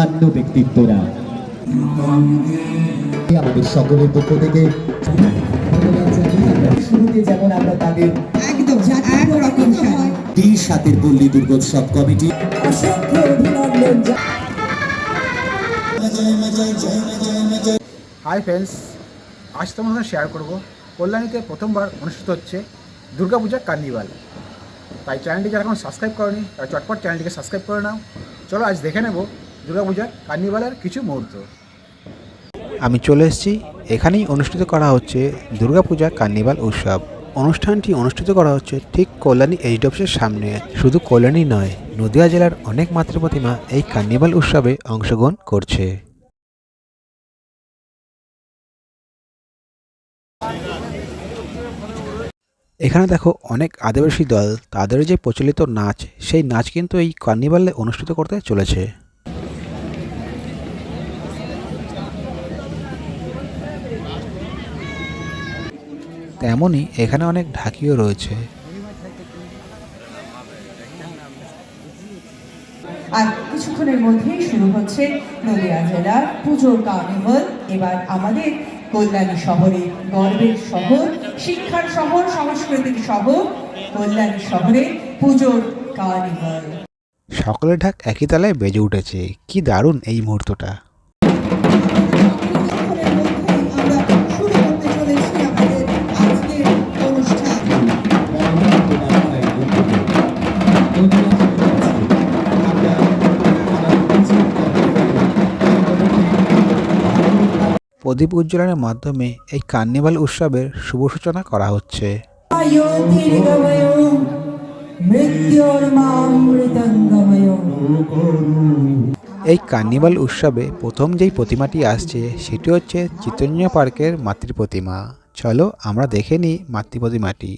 মান্য ব্যক্তিত্বরা। আমাদের সকলের পক্ষ থেকে শুরুতে যেমন আমরা তাদের একদম একরকম শাড়ি সাতের পল্লী দুর্গোৎসব কমিটি। অসংখ্য অভিনন্দন। হাই ফ্রেন্ডস আজ তোমার সাথে শেয়ার করব কল্যাণীতে প্রথমবার অনুষ্ঠিত হচ্ছে দুর্গাপূজা কার্নিভাল তাই চ্যানেলটি যারা এখন সাবস্ক্রাইব করেনি তারা চটপট চ্যানেলটিকে সাবস্ক্রাইব করে নাও। চলো আজ দেখে নেব দুর্গাপূজার কার্নিভালের কিছু মুহূর্ত। আমি চলে এসেছি। এখানেই অনুষ্ঠিত করা হচ্ছে দুর্গাপূজা কার্নিভাল উৎসব। অনুষ্ঠানটি অনুষ্ঠিত করা হচ্ছে ঠিক কল্যাণী এইচডি অফিসের সামনে। শুধু কল্যাণী নয়, নদিয়া জেলার অনেক মাতৃপ্রতিমা এই কার্নিভাল উৎসবে অংশগ্রহণ করছে। এখানে দেখো অনেক আদিবাসী দল, তাদের যে প্রচলিত নাচ, সেই নাচ কিন্তু এই কার্নিভালে অনুষ্ঠিত করতে চলেছে। তেমনই এখানে অনেক ঢাকিও রয়েছে। আর কিছুক্ষণের মধ্যেই শুরু হচ্ছে নদিয়া জেলার পুজোর কার্নিভাল। এবার আমাদের কল্যাণী শহরে গর্বের শহর শিক্ষার শহর সাংস্কৃতিক শহর কল্যাণী শহরে পুজোর কার্নিভাল। সকলের ঢাক একই তালায় বেজে উঠেছে। কি দারুণ এই মুহূর্তটা। প্রদীপ উজ্জ্বলনের মাধ্যমে এই কার্নিভাল উৎসবের শুভ সূচনা করা হচ্ছে। এই কার্নিভাল উৎসবে প্রথম যেই প্রতিমাটি আসছে সেটি হচ্ছে চিত্তরঞ্জন পার্কের মাতৃ প্রতিমা। চলো আমরা দেখে নিই মাতৃ প্রতিমাটি।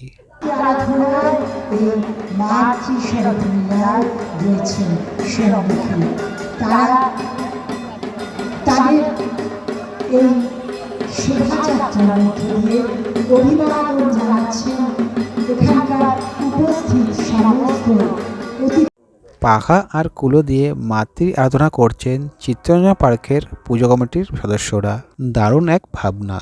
তারা তাদের এই শোভাযাত্রার মধ্যে দিয়ে অভিবাদন জানাচ্ছেন এখানকার উপস্থিত সমস্ত পাখা আর কুলো দিয়ে মাতৃ আরাধনা করছেন চিত্তরঞ্জন পার্কের পুজো কমিটির সদস্যরা। দারুণ এক ভাবনা।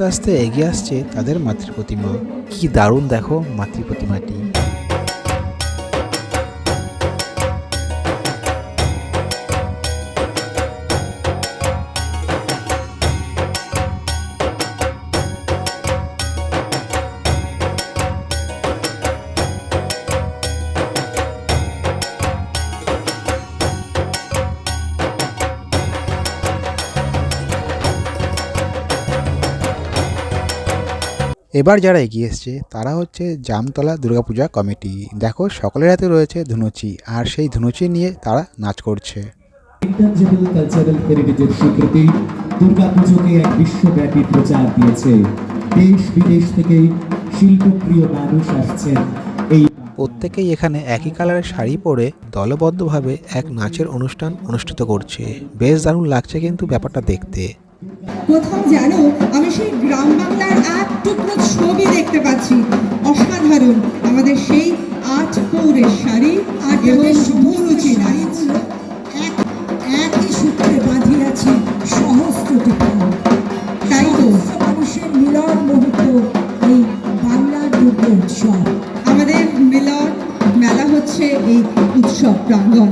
আস্তে আস্তে এগিয়ে আসছে তাদের মাতৃ প্রতিমা কি দারুণ দেখো মাতৃ এবার যারা এগিয়ে এসছে তারা হচ্ছে জামতলা দুর্গাপূজা কমিটি। দেখো সকলের হাতে রয়েছে ধুনুচি আর সেই ধুনুচি নিয়ে তারা নাচ করছে। ইন্টানজিবল কালচারাল হেরিটেজের স্বীকৃতি দুর্গাপুজোকে এক বিশ্বব্যাপী প্রচার দিয়েছে। দেশ বিদেশ থেকে শিল্পপ্রিয় মানুষ আসছেন এই প্রত্যেকেই এখানে একই কালারের শাড়ি পরে দলবদ্ধভাবে এক নাচের অনুষ্ঠান অনুষ্ঠিত করছে। বেশ দারুণ লাগছে কিন্তু ব্যাপারটা দেখতে। কোথাও যেন আমি সেই গ্রাম বাংলার এক টুকরো ছবি দেখতে পাচ্ছি। অসাধারণ। আমাদের সেই আট পৌরের শাড়ি আর এবং একই সূত্রে বাঁধিয়াছে সহস্রটি প্রাণ তাই তো মানুষের মিলন মুহূর্ত এই বাংলার দুর্গ উৎসব। আমাদের মিলন মেলা হচ্ছে এই উৎসব প্রাঙ্গণ।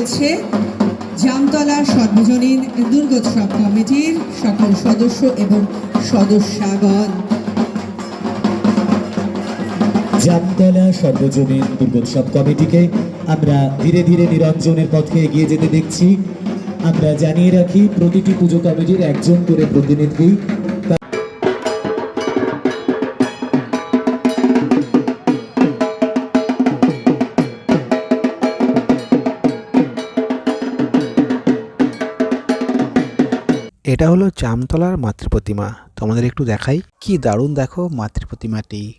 চলছে জামতলা সর্বজনীন দুর্গোৎসব কমিটির সকল সদস্য এবং সদস্যাগণ। জামতলা সর্বজনীন দুর্গোৎসব কমিটিকে আমরা ধীরে ধীরে নিরঞ্জনের পথে এগিয়ে যেতে দেখছি। আমরা জানিয়ে রাখি, প্রতিটি পুজো কমিটির একজন করে প্রতিনিধি এটা হলো জামতলার মাতৃপ্রতিমা। তোমাদের একটু দেখাই। কি দারুণ দেখো মাতৃপ্রতিমাটি।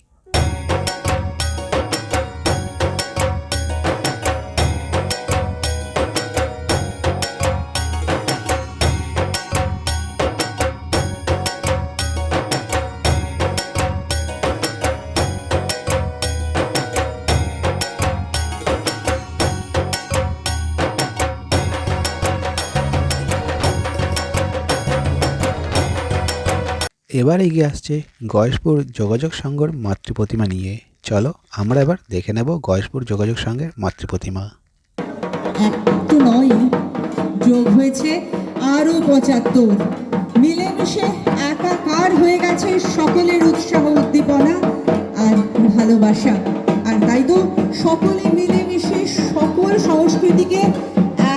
এবার এগিয়ে আসছে গয়েশপুর যোগাযোগ সংঘর মাতৃপ্রতিমা নিয়ে। চলো আমরা এবার দেখে নেব গয়েশপুর যোগাযোগ সংঘের মাতৃপ্রতিমা। তো নয় যোগ হয়েছে আরও পঁচাত্তর। মিলেমিশে একাকার হয়ে গেছে সকলের উৎসাহ উদ্দীপনা আর ভালোবাসা। আর তাই তো সকলে মিলেমিশে সকল সংস্কৃতিকে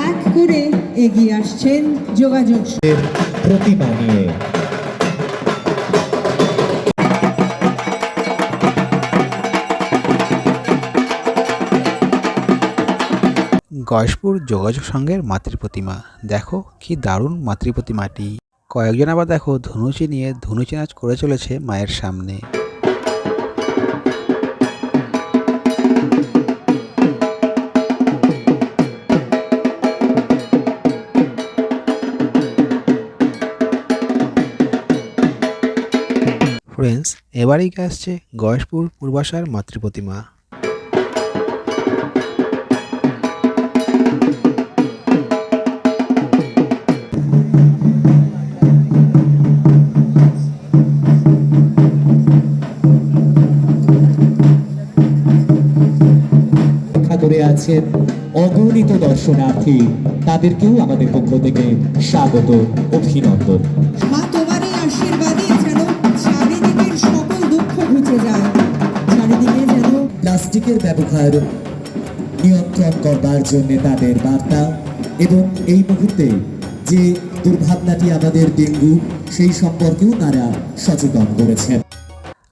এক করে এগিয়ে আসছেন যোগাযোগ প্রতিমা নিয়ে। গয়েশপুর যোগাযোগ সংঘের মাতৃপ্রতিমা। দেখো কি দারুণ মাতৃপ্রতিমাটি। কয়েকজন আবার দেখো ধনুচি নিয়ে ধনুচি নাচ করে চলেছে মায়ের সামনে। ফ্রেন্ডস এবারেই আসছে গয়েশপুর পূর্বাশার মাতৃপ্রতিমা। আছেন অগণিত দর্শনার্থী তাদেরকেও আমাদের পক্ষ থেকে স্বাগত, অভিনন্দন। প্লাস্টিকের ব্যবহার নিয়ন্ত্রণ করবার জন্য তাদের বার্তা এবং এই মুহূর্তে যে দুর্ভাবনাটি আমাদের ডেঙ্গু, সেই সম্পর্কেও তারা সচেতন করেছেন।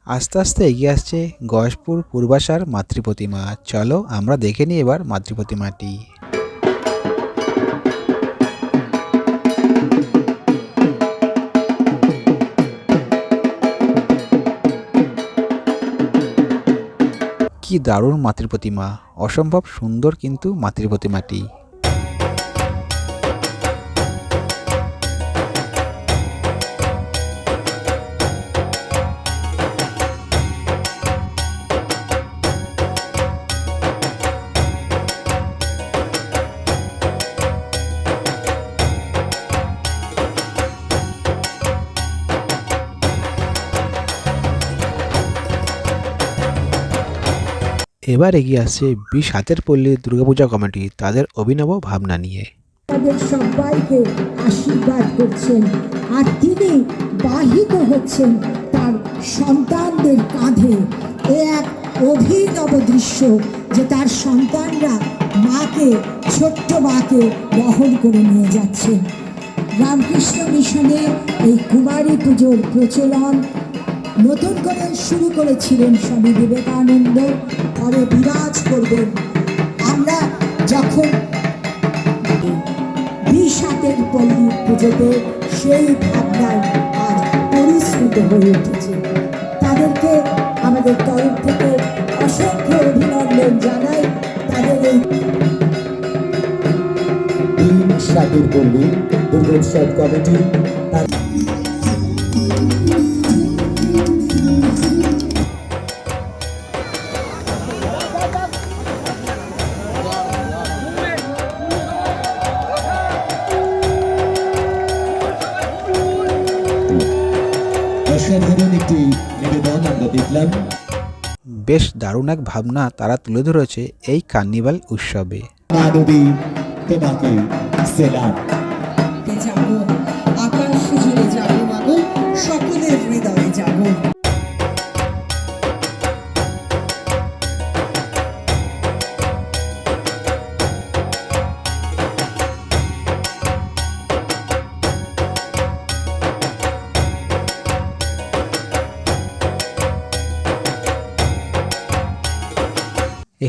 আস্তে আস্তে এগিয়ে আসছে গয়েশপুর পূর্বাশার মাতৃপ্রতিমা। চলো আমরা দেখে নিই এবার মাতৃপ্রতিমাটি। কি দারুণ মাতৃপ্রতিমা। অসম্ভব সুন্দর কিন্তু মাতৃপ্রতিমাটি। এবার এগিয়ে আসছে বিশ হাতের পল্লী দুর্গাপূজা কমিটি, তাদের অভিনব ভাবনা নিয়ে। তাদের সবাইকে আশীর্বাদ করছেন, আর তিনি বাহিত হচ্ছেন তার সন্তানদের কাঁধে। এ এক অভিনব দৃশ্য যে তার সন্তানরা মাকে, ছোট্ট মাকে বহন করে নিয়ে যাচ্ছেন। রামকৃষ্ণ মিশনে এই কুমারী পুজোর প্রচলন নতুন করে শুরু করেছিলেন স্বামী বিবেকানন্দ। পরে বিরাজ করবেন আমরা যখন বিশ হাতের পল্লী পুজোতে সেই ভাবনায় আজ পরিশ্রুত হয়ে উঠেছে। তাদেরকে আমাদের তরফ থেকে অসংখ্য অভিনন্দন জানাই। তাদের এই সাতের পল্লী, দুর্গোৎসব কমিটি দারুণ এক ভাবনা তারা তুলে ধরেছে এই কার্নিভাল উৎসবে। তোমাকে সেলাম।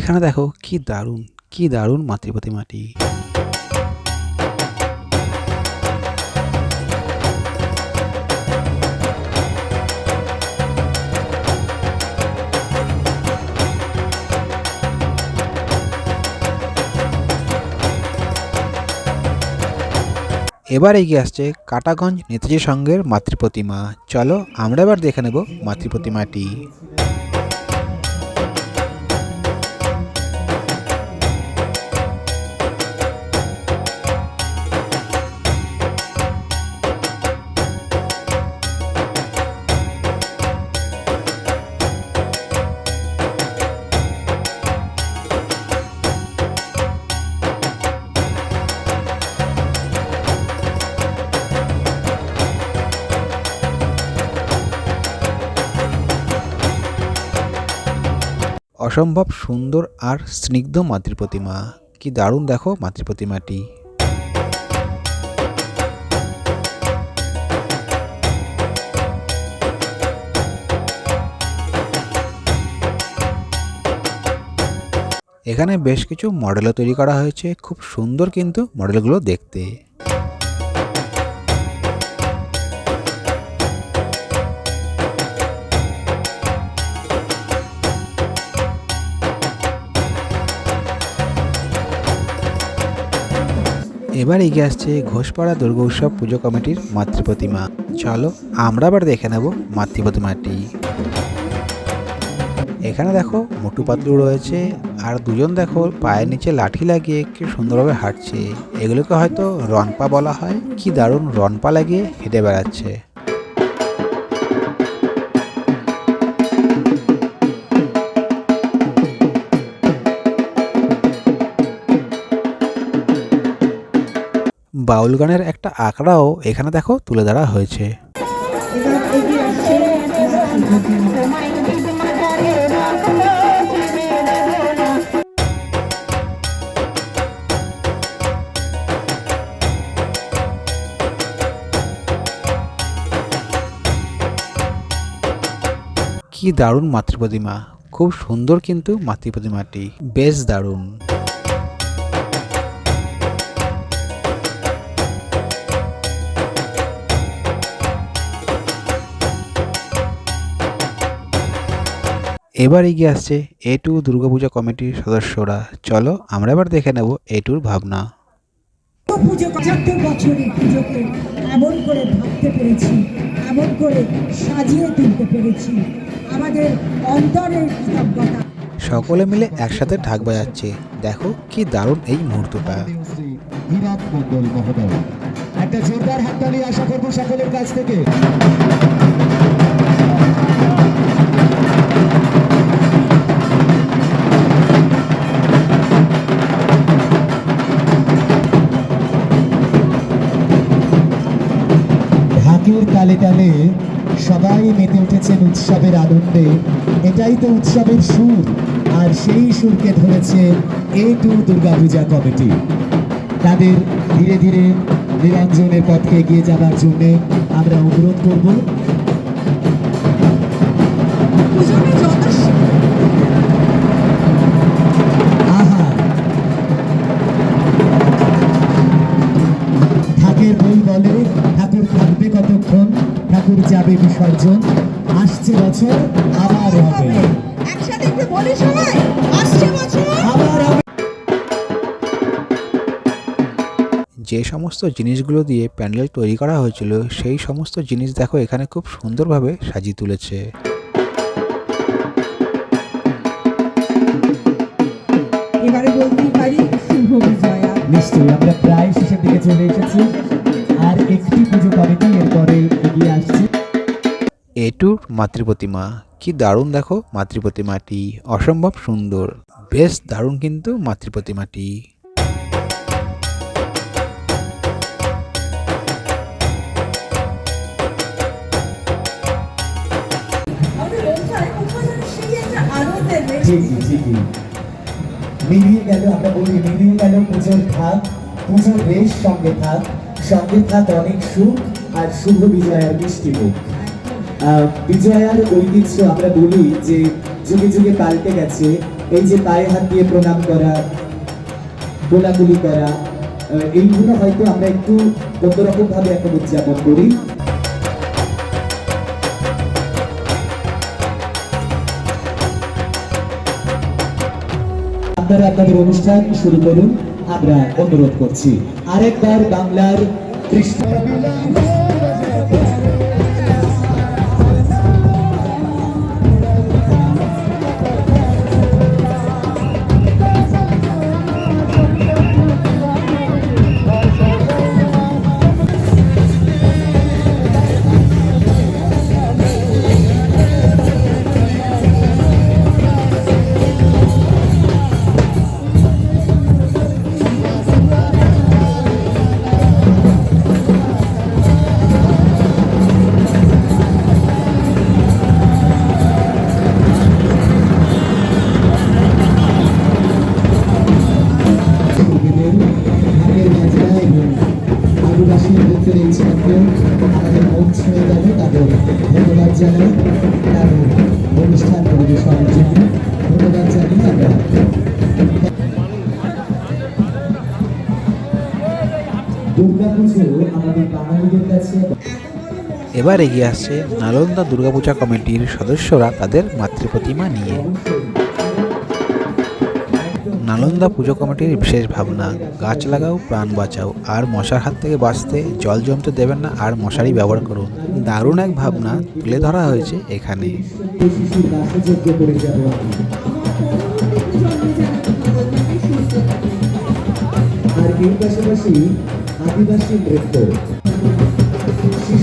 এখানে দেখো কি দারুণ কি দারুণ মাতৃপ্রতিমাটি এবার এগিয়ে আসছে কাটাগঞ্জ নেতাজি সংঘের মাতৃপ্রতিমা। চলো আমরা এবার দেখে নেব মাতৃপ্রতিমাটি। অসম্ভব সুন্দর আর স্নিগ্ধ মাতৃপ্রতিমা কি দারুণ দেখো মাতৃপ্রতিমাটি এখানে বেশ কিছু মডেলও তৈরি করা হয়েছে, খুব সুন্দর কিন্তু মডেলগুলো দেখতে। এবার এগিয়ে আসছে ঘোষপাড়া দুর্গা উৎসব পুজো কমিটির মাতৃপ্রতিমা চলো আমরা আবার দেখে নেব মাতৃপ্রতিমাটি এখানে দেখো মোটু পাতলু রয়েছে, আর দুজন দেখো পায়ের নিচে লাঠি লাগিয়ে কি সুন্দরভাবে হাঁটছে। এগুলোকে হয়তো রনপা বলা হয়। কি দারুণ রনপা লাগিয়ে হেঁটে বেড়াচ্ছে। বাউল গানের একটা আঁকড়াও এখানে দেখো তুলে ধরা হয়েছে। কি দারুণ মাতৃপ্রতিমা, খুব সুন্দর কিন্তু মাতৃপ্রতিমাটি, বেশ দারুণ এবার এগিয়ে আসছে এ টু দুর্গাপূজা কমিটির সদস্যরা। চলো আমরা এবার দেখে নেব এ টুর ভাবনা। পুজো পঁচাত্তর বছরের পুজোকে এমন করে ভাবতে পেরেছি এমন করে সাজিয়ে তুলতে পেরেছি। আমাদের অন্তরের কৃতজ্ঞতা। সকলে মিলে একসাথে ঢাক বাজাচ্ছে। দেখো কি দারুণ এই মুহূর্তটা। একটা জোরদার হাততালি আশা করব সকলের কাছ থেকে। তালে তালে সবাই মেতে উঠেছেন উৎসবের আনন্দে। এটাই তো উৎসবের সুর, আর সেই সুরকে ধরেছে এ টু দুর্গাপূজা কমিটি। তাদের ধীরে ধীরে নিরঞ্জনের পথে এগিয়ে যাওয়ার জন্যে আমরা অনুরোধ করব। ঠাকুর বিসর্জন আসছে বছর আবার হবে। একসাথে একটু বলি সবাই আসছে বছর। আবার হবে। যে সমস্ত জিনিসগুলো দিয়ে প্যান্ডেল তৈরি করা হয়েছিল সেই সমস্ত জিনিস দেখো এখানে খুব সুন্দরভাবে সাজিয়ে তুলেছে। এবারে বলতেই পারি শুভ বিজয়া। নিশ্চয়ই আমরা প্রায় শেষের দিকে চলে এসেছি। টুর মাতৃপ্রতিমা। কি দারুণ দেখো মাতৃপ্রতিমাটি, অসম্ভব সুন্দর। বেশ দারুণ কিন্তু মাতৃপ্রতিমাটি। ঠিকই মিলিয়ে গেল, আমরা বলি মিলিয়ে গেল পুজোর থাক, পুজোর রেশ সঙ্গে থাক। সঙ্গে থাক অনেক সুখ আর শুভ বিজয়ার মিষ্টি মুখ বিজয়ার ঐতিহ্য আমরা বলি যে যুগে যুগে পাল্টে গেছে। এই যে পায়ে হাত দিয়ে প্রণাম করা গোলাগুলি করা এইগুলো হয়তো আমরা একটু এখন উদযাপন করি। আপনারা আপনাদের অনুষ্ঠান শুরু করুন, আমরা অনুরোধ করছি। আরেকবার বাংলার কৃষ্ণ এবার এগিয়ে আসছে নালন্দা দুর্গাপূজা কমিটির সদস্যরা তাদের মাতৃপ্রতিমা নিয়ে। নালন্দা পুজো কমিটির বিশেষ ভাবনা, গাছ লাগাও, প্রাণ বাঁচাও, আর মশার হাত থেকে বাঁচতে জল জমতে দেবেন না, আর মশারি ব্যবহার করুন। দারুণ এক ভাবনা তুলে ধরা হয়েছে এখানে। আর পাশাপাশি আদিবাসী নৃত্য।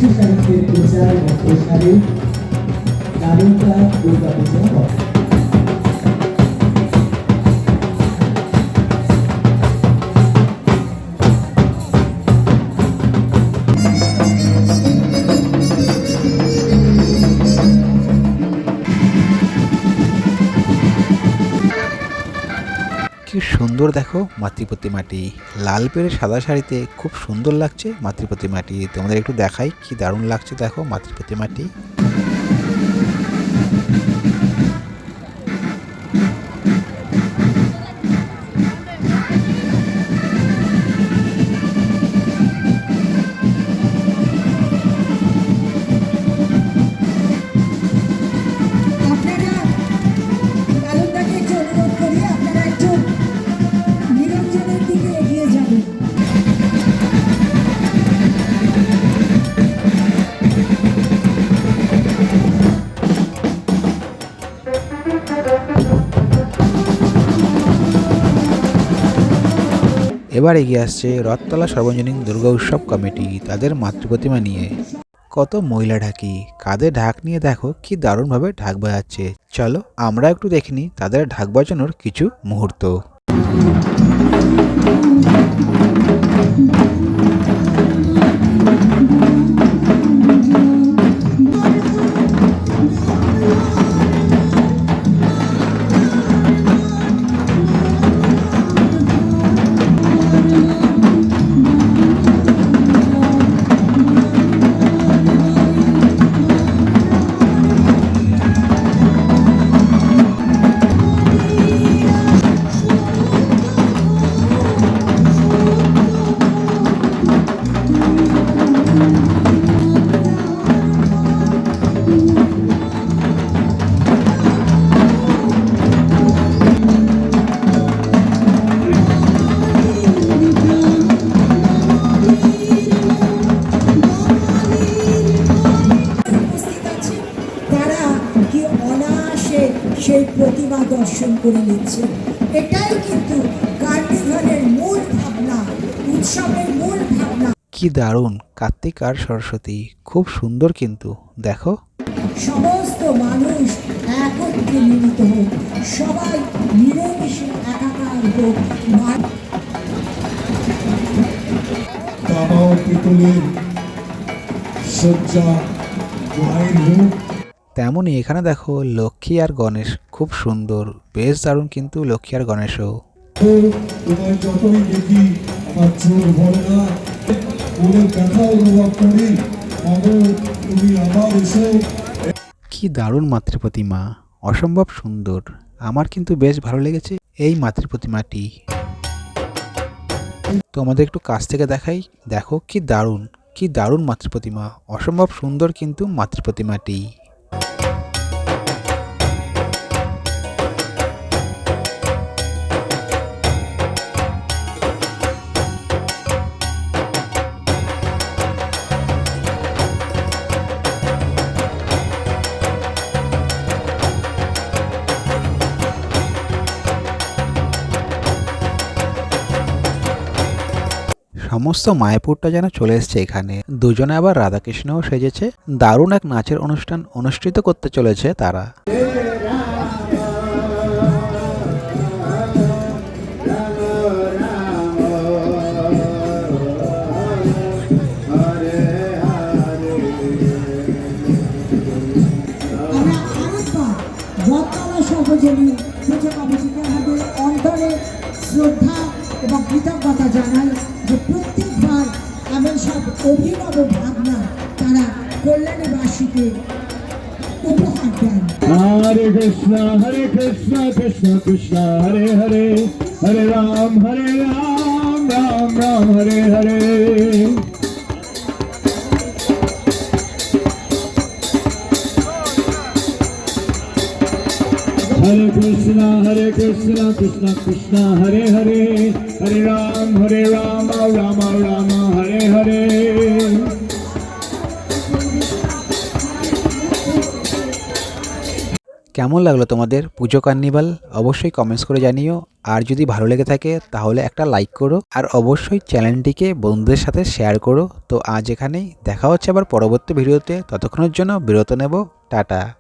শিশু সাহিত্যের প্রচার ও প্রসারে নারীরা দুর্গা পূজা সুন্দর দেখো মাতৃপ্রতিমাটি লাল পেরে সাদা শাড়িতে খুব সুন্দর লাগছে মাতৃপ্রতিমাটি তোমাদের একটু দেখাই, কি দারুণ লাগছে দেখো মাতৃপ্রতিমাটি আপনারা এবার এগিয়ে আসছে রথতলা সর্বজনীন দুর্গা উৎসব কমিটি তাদের মাতৃপ্রতিমা নিয়ে। কত মহিলা ঢাকি, কাঁধে ঢাক নিয়ে দেখো কি দারুণভাবে ঢাক বাজাচ্ছে। চলো আমরা একটু দেখিনি তাদের ঢাক বাজানোর কিছু মুহূর্ত। সেই প্রতিমা দর্শন করে নিচ্ছে। এটাই কিন্তু কার্নিভালের মূল ভাবনা উৎসবের মূল ভাবনা। কি দারুণ কার্তিক আর সরস্বতী খুব সুন্দর কিন্তু দেখো। সমস্ত মানুষ একত্রে মিলিত হোক সবাই মিলেমিশে একাকার হোক। দাবাও পিতলের শয্যা মায়ের রূপ তেমনই এখানে দেখো লক্ষ্মী আর গণেশ খুব সুন্দর বেশ দারুণ কিন্তু লক্ষ্মী আর গণেশও। কি দারুণ মাতৃপ্রতিমা অসম্ভব সুন্দর আমার কিন্তু বেশ ভালো লেগেছে এই মাতৃ প্রতিমাটি তোমাদের একটু কাছ থেকে দেখাই দেখো কি দারুণ কি দারুণ মাতৃ প্রতিমা অসম্ভব সুন্দর কিন্তু মাতৃ সমস্ত মায়াপুরটা যেন চলে এসছে এখানে। দুজনে আবার রাধাকৃষ্ণও সেজেছে। দারুণ এক নাচের অনুষ্ঠান অনুষ্ঠিত করতে চলেছে তারা। আমরা আরেকবার কৃতজ্ঞতা জানাই যে প্রত্যেকবার এমন সব অভিনব ভাবনা তারা কল্যাণীবাসীকে উপহার দেন Hare Krishna, Hare Krishna, Krishna Krishna, Hare Hare, Hare Ram, Hare Ram, Ram Ram, Hare Hare. Hare Krishna, Hare Krishna, Krishna Krishna, Hare Hare, Hare Ram, Hare Rama, Rama Rama, Hare Hare. কেমন লাগল তোমাদের পুজো carnival? অবশ্যই comments করে জানিও। আর যদি ভালো লেগে থাকে তাহলে একটা লাইক করো। আর অবশ্যই চ্যানেলটিকে বন্ধুদের সাথে শেয়ার করো। তো আজ এখানেই দেখা হচ্ছে আবার পরবর্তী ভিডিওতে। ততক্ষণের জন্য বিরত নেব। টাটা।